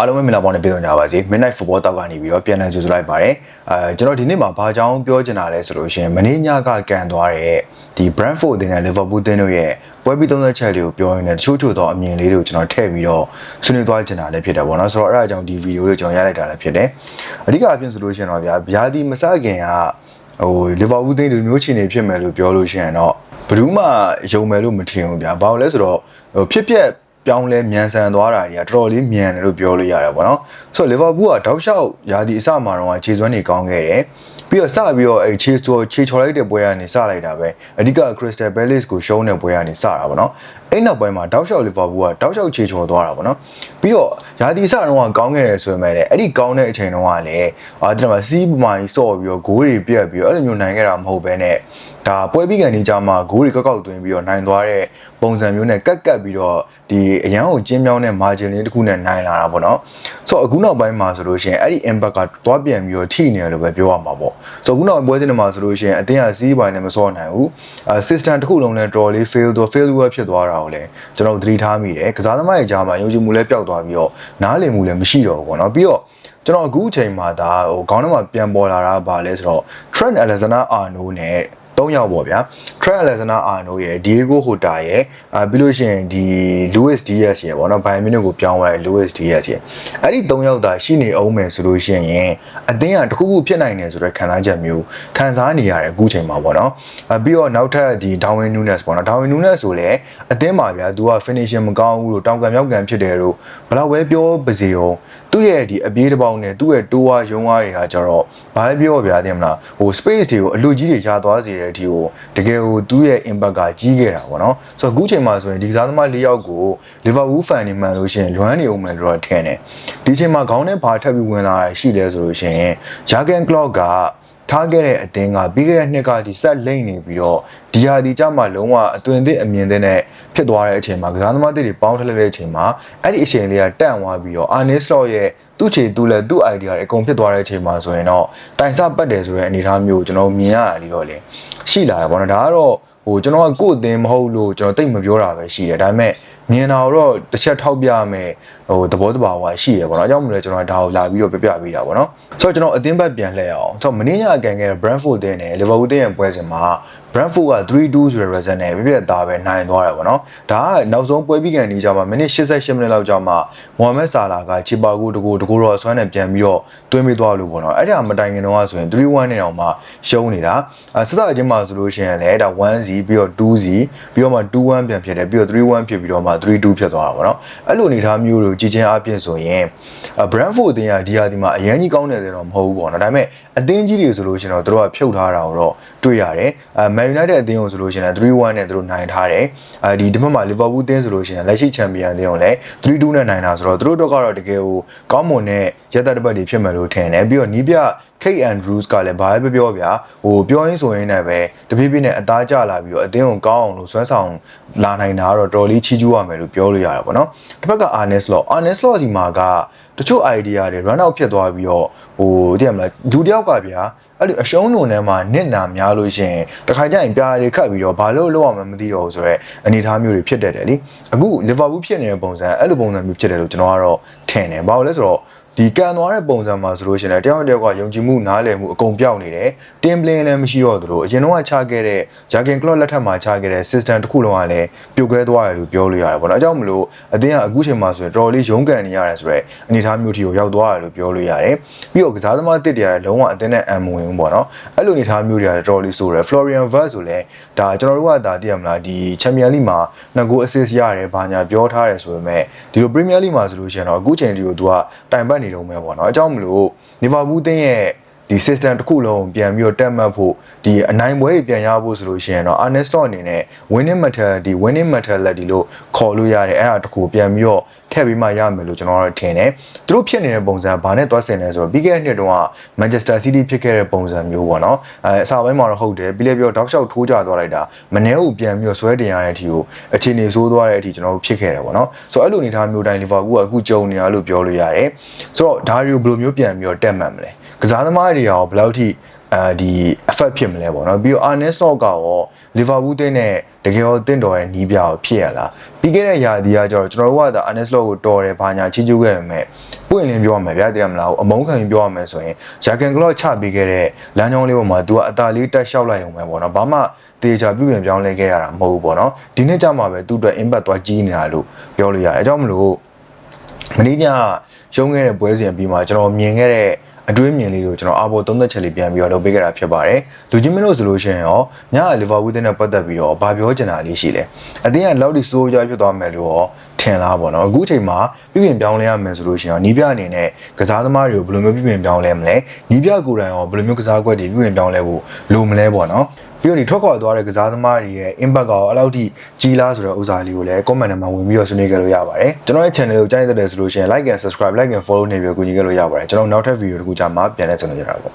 အားလုံးပဲမင်္ဂလာပေါင်းနဲ့ပြည်သူကြပါစေ Midnight Football တောက်ကနေပြီးတော့ပြန်လည်ကြိုဆိုလိုက်ပါတယ်အဲကျွန်တော်ဒီနေ့မှာဘာကြောင်းပြောချင်တာလဲဆိုလို့ရှိရင်မင်းညကကန်သွားတဲ့ဒီ Brentford အသင်းနဲ့ Liverpool အသင်းတို့ရဲ့ပွဲပြီးသုံးသက်ချက်လေးကိုပြောရင်းနဲ့တချို့ချို့သောအမြင်လေးတွေကိုကျွန်တော်ထည့်ပြီးတော့ဆွေးနွေးသွားချင်တာလည်းဖြစ်တယ်ပေါ့နော်ဆိုတော့အဲ့ဒါကြောင့်ဒီဗီဒီယိုလေးကျွန်တော်ရလိုက်တာလည်းဖြစ်တယ်အဓိကအဖြစ်ဆိုလို့ရှိရင်တော့ဗျာဗျာဒီမစခင်ကဟို Liverpool အသင်းလူမျိုးချင်းနေဖြစ်မယ်လို့ပြောလို့ရှိရင်တော့ဘယ်သူမှယုံမယ်လို့မထင်ဘူးဗျာဘာလို့လဲဆိုတော့ဟိုဖြစ်ပျက် ပြောင်းလဲမြန်ဆန်သွားတာတွေကတော်တော်လေးမြန်တယ်လို့ပြောလို့ရတယ်ပေါ့နော်ဆိုတော့လီဗာပူးကတောက်လျှောက်ယာဒီအစမှာတော့ခြေစွမ်းတွေကောင်းခဲ့တယ်ပြီးတော့စပြီးတော့အဲခြေစောခြေချော်လိုက်တဲ့ပွဲကနေစလိုက်တာပဲအဓိက Crystal Palace ကိုရှုံးတဲ့ပွဲကနေစတာပေါ့နော် အဲ့နောက်ပိုင်းမှာတောက်လျှောက်လီဗာပူးကတောက်လျှောက်ခြေချော်သွားတာပေါ့နော်ပြီးတော့ယာဒီအစတော့ကောင်းခဲ့တယ်ဆိုပေမဲ့လည်းအဲ့ဒီကောင်းတဲ့အချိန်တုန်းကလည်းအာဒီမှာစီးပမာကြီးစော့ပြီးတော့ဂိုးတွေပြက်ပြီးတော့အဲ့လိုမျိုးနိုင်ခဲ့တာမဟုတ်ဘဲနဲ့ဒါပွဲပြီးကန်ဒီကြမှာဂိုးတွေကောက်ကောက်သွင်းပြီးတော့နိုင်သွားတဲ့ပုံစံမျိုးနဲ့ကက်ကက်ပြီးတော့ဒီအရန်ကိုကျင်းမြောင်းတဲ့ margin လေးတစ်ခုနဲ့နိုင်လာတာပေါ့နော်ဆိုတော့အခုနောက်ပိုင်းမှာဆိုလို့ရှိရင်အဲ့ဒီ impact ကသွားပြန်ပြီးတော့ထိနေတယ်လို့ပဲပြောရမှာပေါ့ဆိုတော့အခုနောက်ပွဲစဉ်တွေမှာဆိုလို့ရှိရင်အတင်းကစီးပိုင်းနဲ့မစောနိုင်ဘူးအဲ system တစ်ခုလုံးလည်းတော်လေး fail တော့ failure ဖြစ်သွားတာကိုလည်းကျွန်တော်သတိထားမိတယ်ကစားသမားရဲ့ကြားမှာယုံကြည်မှုလည်းပျောက်သွားပြီးတော့နားလည်မှုလည်းမရှိတော့ဘူးပေါ့နော်ပြီးတော့ကျွန်တော်အခုအချိန်မှာဒါဟိုခေါင်းထဲမှာပြန်ပေါ်လာတာပါလဲဆိုတော့ Trent Alexander-Arnold နဲ့ ၃ယောက်ပေါ့ဗျာ Trent Alexander-Arnold ရဲ့ Diego Jota ရဲ့အာပြီးလို့ရှိရင်ဒီ Luis Diaz ရဲ့ပေါ့နော် Bayern Munich ကိုပြောင်းသွားတဲ့ Luis Diaz ရဲ့အဲ့ဒီ၃ယောက်သာရှိနေအောင်မယ်ဆိုလို့ရှိရင်အသင်းကတခုခုဖြစ်နိုင်တယ်ဆိုတဲ့ခံစားချက်မျိုးခံစားနေရတယ်အခုချိန်မှာပေါ့နော်အာပြီးတော့နောက်ထပ်ဒီ Darwin Nunes ပေါ့နော် Darwin Nunes ဆိုလည်းအသင်းမှာဗျာ तू က finishing မကောင်းဘူးလို့တောင်ကံမြောက်ကန်ဖြစ်တယ်လို့ဘယ်တော့ပဲပြောပါစေအောင်သူ့ရဲ့ဒီအပြေးတစ်ပေါက်နဲ့သူ့ရဲ့တိုးဝါရုံဝါတွေဟာကျတော့ဘာပဲပြောဗျာတင်မလားဟို space တွေကိုအလူကြီးတွေရသွားစေတဲ့အထိကိုတကယ်ကိုသူ့ရဲ့ impact ကကြီးခဲ့တာပေါ့နော်ဆိုတော့အခုချိန်မှာဆိုရင်ဒီကစားသမား၄ယောက်ကို Liverpool fan တွေမှန်လို့ရှိရင်လွမ်းနေအောင်မယ်လို့တော့ထင်တယ်ဒီချိန်မှာခေါင်းနဲ့ဘာထပ်ပြီးဝင်လာရရှိလဲဆိုလို့ရှိရင် Jurgen Klopp ကထားခဲ့တဲ့အတင်းကပြီးခဲ့တဲ့နှစ်ကဒီဆက်လိမ့်နေပြီးတော့ဒီဟာဒီကြမှာလုံးဝအသွင်သစ်အမြင်သစ်နဲ့ဖြစ်သွားတဲ့အချိန်မှာကစားသမားတွေပေါင်းထလိုက်တဲ့အချိန်မှာအဲ့ဒီအချိန်လေးကတန့်သွားပြီးတော့ Arne Slot ရဲ့သူ့ခြေသူ့လက်သူ့ idea တွေအကုန်ဖြစ်သွားတဲ့အချိန်မှာဆိုရင်တော့တိုင်ဆပတ်တယ်ဆိုတဲ့အနေအထားမျိုးကျွန်တော်မြင်ရတာလေးတော့လေ ရှိလာတယ်ပေါ့နော်ဒါကတော့ဟိုကျွန်တော်ကကိုယ့်အသင်းမဟုတ်လို့ကျွန်တော်တိတ်မပြောတာပဲရှိတယ်ဒါပေမဲ့မြင်တာတော့တစ်ချက်ထောက်ပြမယ်ဟိုသဘောတဘာဝရှိတယ်ပေါ့နော်အကြောင်းမလဲကျွန်တော်ဒါကိုလာပြီးတော့ပြပြပေးတာပေါ့နော်ဆိုတော့ကျွန်တော်အသင်းဘက်ပြန်လှည့်အောင်ဆိုတော့မင်းညအကန်ခဲ့တဲ့ Brentford တင်းနဲ့ Liverpool တင်းရဲ့ပွဲစဉ်မှာ Brentford က3-2ဆိုတဲ့ result နဲ့ပြပြသားပဲနိုင်သွားတယ်ပေါ့နော်ဒါကနောက်ဆုံးပွဲပြီးကန်ဒီကြမှာမိနစ်88မိနစ်လောက်ကြာမှာမိုဟာမက်ဆာလာကချီပါကိုတကူတကူတော့ဆွမ်းနဲ့ပြန်ပြီးတော့တွင်းပေးသွားလို့ပေါ့နော်အဲ့ဒါမတိုင်ခင်တော့ဆိုရင်3-1နဲ့အောင်မှရှုံးနေတာအဲစစအချင်းမှာဆိုလို့ရှိရင်လည်းဒါ1စီပြီးတော့2စီပြီးတော့မှ2-1ပြန်ဖြစ်တယ်ပြီးတော့3-1ဖြစ်ပြီးတော့မှ3-2ဖြစ်သွားတာပေါ့နော်အဲ့လိုအနေထားမျိုးတွေကိုကြည်ချင်းအပြည့်ဆိုရင် Brentford အသင်းကဒီဟာဒီမှာအရန်ကြီးကောင်းတယ်တော့မဟုတ်ဘူးပေါ့နော်ဒါပေမဲ့အသင်းကြီးတွေဆိုလို့ရှိရင်တော့တို့ကဖြုတ်ထားတာကိုတော့တွေ့ရတယ်အဲ Man United အသင်းကိုဆိုလို့ရှိရင်3-1နဲ့တို့နိုင်ထားတယ်အဲဒီဒီဘက်မှာ Liverpool အသင်းဆိုလို့ရှိရင်လက်ရှိချန်ပီယံအသင်းကိုလည်း3-2နဲ့နိုင်တာဆိုတော့တို့တို့ကတော့တကယ်ကိုကောင်းမွန်တဲ့ရက်သက်တစ်ပတ်တွေဖြစ်မယ်လို့ထင်တယ်ပြီးတော့နီးပြ Kate Andrews ကလည်းဘာပဲပြောပြောဗျာဟိုပြောရင်းဆိုရင်းနဲ့ပဲတဖြည်းဖြည်းနဲ့အသားကျလာပြီးတော့အသင်းကိုကောင်းအောင်လို့ဆွဲဆောင်လာနိုင်တာကတော့တော်လေးချီးကျူးရမယ်လို့ပြောလို့ရတာပေါ့နော်တစ်ဖက်က Arnes Law Arnes Law စီမှာကတချို့ idea တွေ run out ဖြစ်သွားပြီးတော့ဟိုတည်ရမလားလူတယောက်ကဗျာ အဲ့လိုအရှုံးလုံးထဲမှာနစ်နာများလို့ရှိရင်တခါကျရင်ပြားတွေခတ်ပြီးတော့ဘာလို့လောက်အောင်မသိတော့ဘူးဆိုတော့အနေအထားမျိုးတွေဖြစ်တတ်တယ်လीအခုလီဗာပူးဖြစ်နေတဲ့ပုံစံအဲ့လိုပုံစံမျိုးဖြစ်တယ်လို့ကျွန်တော်ကတော့ထင်တယ်ဘာလို့လဲဆိုတော့ ဒီကန်သွားတဲ့ပုံစံမှာဆိုလို့ရှိရင်တယောက်တယောက်ကယုံကြည်မှုနားလည်မှုအကုန်ပြောက်နေတယ်တင်ပလင်းလည်းမရှိတော့သလိုအရင်တော့ချခဲ့တဲ့ဂျာကင်ကလော့လက်ထက်မှာချခဲ့တဲ့ system တစ်ခုလုံးကလည်းပြုတ်ခွဲသွားတယ်လို့ပြောလို့ရတယ်ပေါ့နော်အကြောင်းမလို့အတင်းကအခုချိန်မှာဆိုရင်တော်တော်လေးရုန်းကန်နေရတယ်ဆိုတော့အနေအထားမျိုးထီကိုရောက်သွားတယ်လို့ပြောလို့ရတယ်ပြီးတော့ကစားသမားတစ်တွေကလည်းလုံးဝအတင်းနဲ့အံမဝင်ဘူးပေါ့နော်အဲ့လိုအနေအထားမျိုးတွေကလည်းတော်တော်လေးဆိုတယ် Florian Wirtz ဆိုလည်းဒါကျွန်တော်တို့ကဒါသိရမလားဒီ Champions League မှာနှစ်ဂိုး assist ရတယ်ဘာညာပြောထားတယ်ဆိုပေမဲ့ဒီလို Premier League မှာဆိုလို့ရှိရင်တော့အခုချိန်ဒီကိုသူကတိုင်ပတ်နေတော့မယ်ပေါ့နော်အကြောင်းမလို့လီဗာပူးတင်းရဲ့ ဒီ system တစ်ခုလုံးပြန်ပြီးတော့တက်မှတ်ဖို့ဒီအနိုင်ပွဲတွေပြန်ရဖို့ဆိုလို့ရှိရင်တော့ Arne Slot အနေနဲ့ winning mentality winning mentality လို့ခေါ်လို့ရတယ်အဲ့ဒါတစ်ခုပြန်ပြီးတော့ထည့်ပြီးမှရမယ်လို့ကျွန်တော်တို့ထင်တယ်သူတို့ဖြစ်နေတဲ့ပုံစံဘာနဲ့သွားဆင်လဲဆိုတော့ပြီးခဲ့တဲ့နှစ်တုန်းက Manchester City ဖြစ်ခဲ့တဲ့ပုံစံမျိုးပေါ့နော်အဲအစားပိုင်းမှာတော့ဟုတ်တယ်ပြီးလည်းပြောတောက်လျှောက်ထိုးကြသွားလိုက်တာမနှဲကိုပြန်ပြီးတော့ဆွဲတင်ရတဲ့အထိကိုအခြေအနေဆိုးသွားတဲ့အထိကျွန်တော်တို့ဖြစ်ခဲ့တယ်ပေါ့နော်ဆိုတော့အဲ့လိုအနေထားမျိုးတိုင်း Liverpool ကအခုကြုံနေတာလို့ပြောလို့ရတယ်ဆိုတော့ဒါရီကိုဘယ်လိုမျိုးပြန်ပြီးတော့တက်မှတ်မလဲ ကစားသမားတွေရောဘယ်လောက်ထိအဲဒီ effect ဖြစ်မလဲပေါ့နော်ပြီးတော့ Arne Slot ကရော Liverpool တင်းနဲ့တ ကယ်ရောတင့်တော်ရဲ့နီးပြကိုဖြစ်ရလားပြီးခဲ့တဲ့ရာသီကကျတော့ကျွန်တော်တို့ကဒါ Anes Law ကိုတော်တယ်ဘာညာချီးကျူးခဲ့ပေမဲ့ပွင့်လင်းပြောရမယ်ဗျာတည်ရမလားအမုန်းခံပြီးပြောရမယ်ဆိုရင်ရာကန်ကလော့ချပေးခဲ့တဲ့လမ်းကြောင်းလေးပေါ်မှာ तू ကအตาလေးတက်လျှောက်လိုက်အောင်ပဲပေါ့နော်ဘာမှတေချာပြုပြင်ပြောင်းလဲခဲ့ရတာမဟုတ်ဘူးပေါ့နော်ဒီနေ့ကျမှပဲသူ့အတွက် impact သွားကြီးနေတာလို့ပြောလို့ရတယ်အဲကြောင့်မလို့ မင်းညရုံးခဲ့တဲ့ပွဲစဉ်ပြီးမှကျွန်တော်မြင်ခဲ့တဲ့ အတွေးမြင်လေးကိုကျွန်တော်အာဘောသုံးသက်ချက်လေးပြန်ပြီးတော့လုပ်ပေးခဲ့တာဖြစ်ပါတယ်။လူကြီးမင်းတို့ဆိုလို့ရှိရင်ရောညကလီဗာပူးတင်းနဲ့ပတ်သက်ပြီးတော့ဗာပြောချင်တာလေးရှိတယ်။အတင်းကလောက်ဒီစိုးကြဖြစ်သွားမယ်လို့ရောထင်လားပေါ့နော်။အခုချိန်မှာပြည်ပြင်ပြောင်းလဲရမယ်ဆိုလို့ရှိရင်နီးပြအနေနဲ့ကစားသမားတွေကိုဘယ်လိုမျိုးပြည်ပြင်ပြောင်းလဲမလဲ။နီးပြကိုယ်တိုင်ရောဘယ်လိုမျိုးကစားကွက်တွေပြည်ပြင်ပြောင်းလဲဖို့လိုမလဲပေါ့နော်။ ပြီးတော့ဒီထွက်ခွာသွားတဲ့ကစားသမားတွေရဲ့ impact ကောအဲ့လောက်ထိကြီးလားဆိုတဲ့ဥစားလေးကိုလည်း comment ထဲမှာဝင်ပြီးတော့ဆွေးနွေးကြလို့ရပါတယ်ကျွန်တော်ရဲ့ channel ကိုကြိုက်တဲ့ဆိုလို့ရှိရင် like and subscribe like and follow နေပြီးကူညီကြလို့ရပါတယ်ကျွန်တော်နောက်ထပ် video တစ်ခုကြာမှပြန်လည်ဆွေးနွေးကြတာပေါ့